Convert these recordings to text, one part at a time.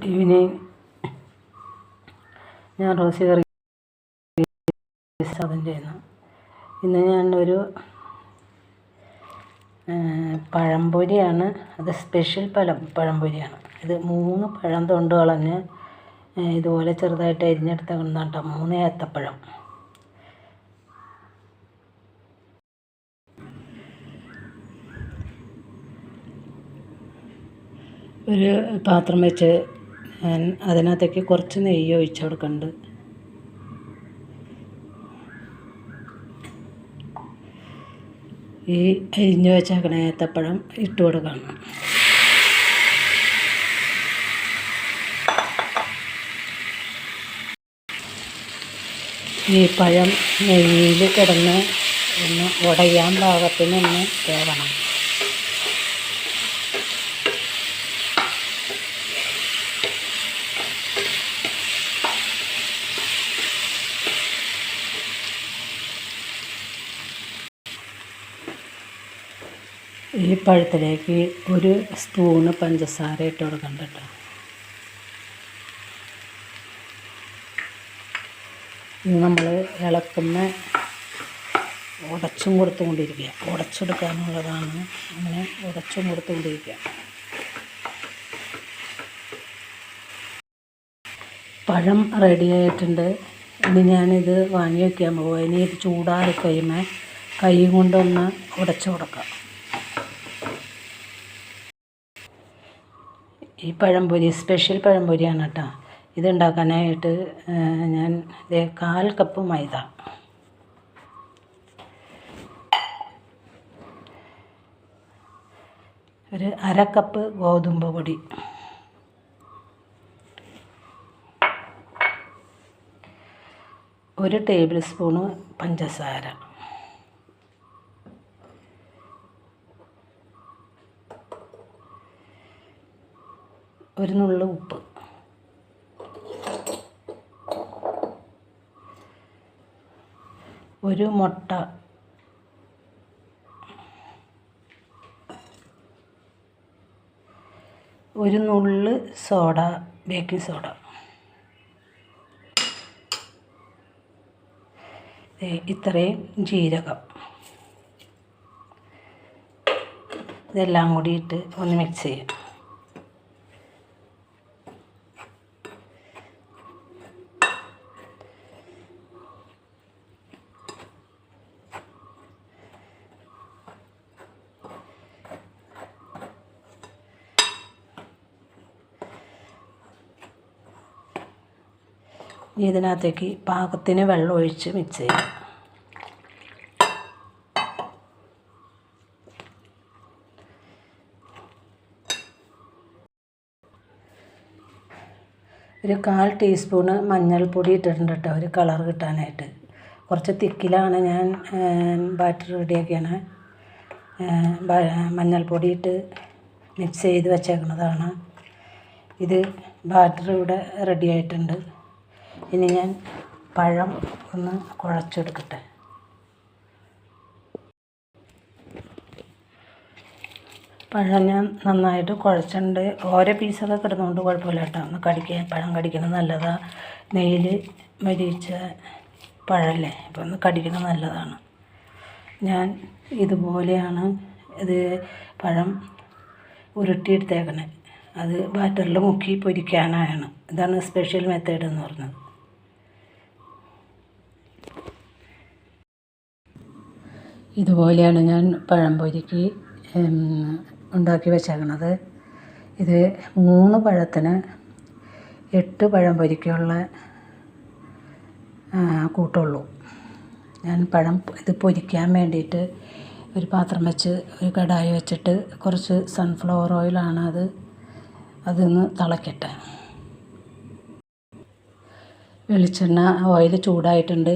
Good evening ഞാൻ Rossi അതും ചെയ്യുന്നു ഇന്ന് ഒരു പഴംപൊരിയാണ്. അത് സ്പെഷ്യൽ പഴം പഴംപൊരിയാണ്. ഇത് മൂന്ന് പഴം തൊണ്ട് കളഞ്ഞ് ഇതുപോലെ ചെറുതായിട്ട് അരിഞ്ഞെടുത്ത കൊണ്ടാട്ടോ മൂന്ന് ഏത്തപ്പഴം. ഒരു പാത്രം വെച്ച് ഞാൻ അതിനകത്തേക്ക് കുറച്ച് നെയ്യ് ഒഴിച്ച് കൊടുക്കുന്നുണ്ട് ഈ അരിഞ്ഞ് വെച്ചേക്കണ ഏത്തപ്പഴം ഇട്ട് കൊടുക്കണം. ഈ പഴം നെയ്യിൽ കിടന്ന് ഒന്ന് ഉടയാൻ പാകത്തിനൊന്ന് വേവണം ഈ പഴത്തിലേക്ക് ഒരു സ്പൂണ് പഞ്ചസാര ഇട്ട് കൊടുക്കണ്ട കേട്ടോ. നമ്മൾ ഇളക്കുന്ന ഉടച്ചും കൊടുത്തുകൊണ്ടിരിക്കുക ഉടച്ചെടുക്കാനുള്ളതാണ് അങ്ങനെ ഉടച്ചും കൊടുത്തുകൊണ്ടിരിക്കുക പഴം റെഡിയായിട്ടുണ്ട് ഇനി ഞാനിത് വാങ്ങി വയ്ക്കാൻ പോകും ഇനി ഇത് ചൂടാറി കഴിയുമ്പോൾ കൈ കൊണ്ടൊന്ന് ഉടച്ചു കൊടുക്കാം. ഈ പഴംപൊരി സ്പെഷ്യൽ പഴംപൊരിയാണ് കേട്ടോ. ഇതുണ്ടാക്കാനായിട്ട് ഞാൻ കാൽ കപ്പ് മൈദ. ഒരു അര കപ്പ് ഗോതമ്പ് പൊടി. ഒരു ടേബിൾ സ്പൂണ് പഞ്ചസാര. ഒരു നുള്ളു ഉപ്പ്. ഒരു മുട്ട. ഒരു നുള്ള് സോഡ ബേക്കിംഗ് സോഡ. ഇത്രയും ജീരകം. ഇതെല്ലാം കൂടിയിട്ട് ഒന്ന് മിക്സ് ചെയ്യാം. ഇതിനകത്തേക്ക് പാകത്തിന് വെള്ളം ഒഴിച്ച് മിക്സ് ചെയ്യാം. ഒരു കാൽ ടീസ്പൂണ് മഞ്ഞൾപ്പൊടി ഇട്ടിട്ടുണ്ട് കേട്ടോ ഒരു കളർ കിട്ടാനായിട്ട്. കുറച്ച് തിക്കിലാണ് ഞാൻ ബാറ്റർ റെഡിയാക്കിയാണ് മഞ്ഞൾപ്പൊടി ഇട്ട് മിക്സ് ചെയ്ത് വെച്ചേക്കുന്നതാണ്. ഇത് ബാറ്റർ ഇവിടെ റെഡി ആയിട്ടുണ്ട്. ഇനി ഞാൻ പഴം ഒന്ന് കുഴച്ചെടുക്കട്ടെ. പഴം ഞാൻ നന്നായിട്ട് കുഴച്ചിട്ടുണ്ട്. ഓരോ പീസൊക്കെ കിടന്നുകൊണ്ട് കുഴപ്പമില്ല കേട്ടോ. ഒന്ന് കടിക്കാൻ പഴം കടിക്കുന്നത് നല്ലതാണ് നെയ്യിൽ മരിച്ച പഴമല്ലേ അപ്പോൾ ഒന്ന് കടിക്കുന്നത് നല്ലതാണ്. ഞാൻ ഇതുപോലെയാണ് ഇത് പഴം ഉരുട്ടിയെടുത്തേക്കണേ. അത് ബാറ്ററിൽ മുക്കി പൊരിക്കാനാണ്. ഇതാണ് സ്പെഷ്യൽ മെത്തേഡ് എന്ന് പറഞ്ഞത്. ഇതുപോലെയാണ് ഞാൻ പഴംപൊരിക്ക് ഉണ്ടാക്കി വെച്ചേക്കണത്. ഇത് മൂന്ന് പഴത്തിന് എട്ട് പഴംപൊരിക്കുള്ള കൂട്ടുള്ളൂ. ഞാൻ പഴം ഇത് പൊരിക്കാൻ വേണ്ടിയിട്ട് ഒരു പാത്രം വെച്ച് ഒരു കടായി വെച്ചിട്ട് കുറച്ച് സൺഫ്ലവർ ഓയിലാണ് അത് അതൊന്ന് തിളക്കട്ടെ. വെളിച്ചെണ്ണ ഓയിൽ ചൂടായിട്ടുണ്ട്.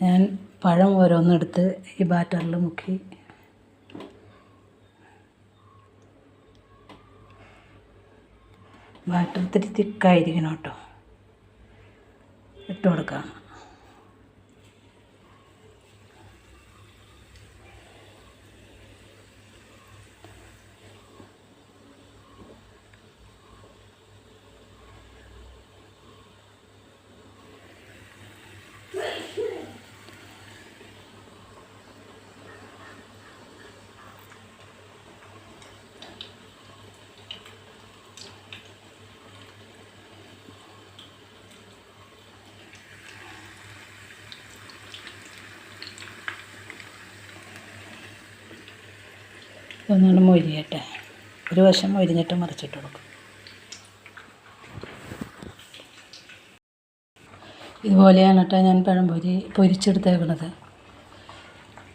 ഞാൻ പഴം ഓരോന്നെടുത്ത് ഈ ബാറ്ററിൽ മുക്കി. ബാറ്റർ ഇത്തിരി തിക്കായിരിക്കണം കേട്ടോ. ഇട്ട് കൊടുക്കാം. ഇതൊന്നുകൂടി മൊരിയട്ടെ ഒരു വശം മൊരിഞ്ഞിട്ട് മറിച്ചിട്ട് കൊടുക്കും. ഇതുപോലെയാണ് കേട്ടോ ഞാൻ പഴംപൊരി പൊരിച്ചെടുത്തേക്കുന്നത്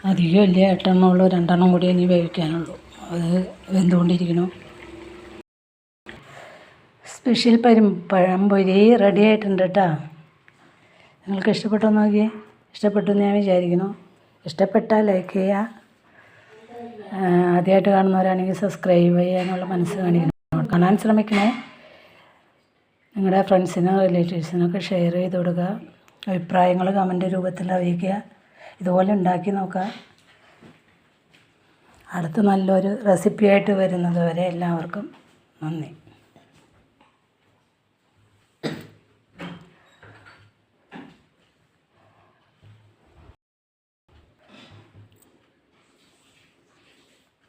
അധികം ഇല്ല എട്ടെണ്ണം രണ്ടെണ്ണം കൂടി ഇനി വേവിക്കാനുള്ളൂ. അത് വെന്തുകൊണ്ടിരിക്കണു സ്പെഷ്യൽ പരും പഴംപൊരി റെഡി ആയിട്ടുണ്ട് കേട്ടോ നിങ്ങൾക്ക് ഇഷ്ടപ്പെട്ടോ നോക്കിയേ? ഇഷ്ടപ്പെട്ടു എന്ന് ഞാൻ വിചാരിക്കുന്നു. ഇഷ്ടപ്പെട്ടാൽ ലൈക്ക് ചെയ്യുക. ആദ്യമായിട്ട് കാണുന്നവരാണെങ്കിൽ സബ്സ്ക്രൈബ് ചെയ്യാനുള്ള മനസ്സ് കാണിക്കണം കാണാൻ ശ്രമിക്കണേ. നിങ്ങളുടെ ഫ്രണ്ട്സിനും റിലേറ്റീവ്സിനൊക്കെ ഷെയർ ചെയ്ത് കൊടുക്കുക അഭിപ്രായങ്ങൾ കമന്റ് രൂപത്തിൽ അറിയിക്കുക. ഇതുപോലെ ഉണ്ടാക്കി നോക്കുക അടുത്ത നല്ലൊരു റെസിപ്പിയായിട്ട് വരുന്നത് വരെ എല്ലാവർക്കും നന്ദി.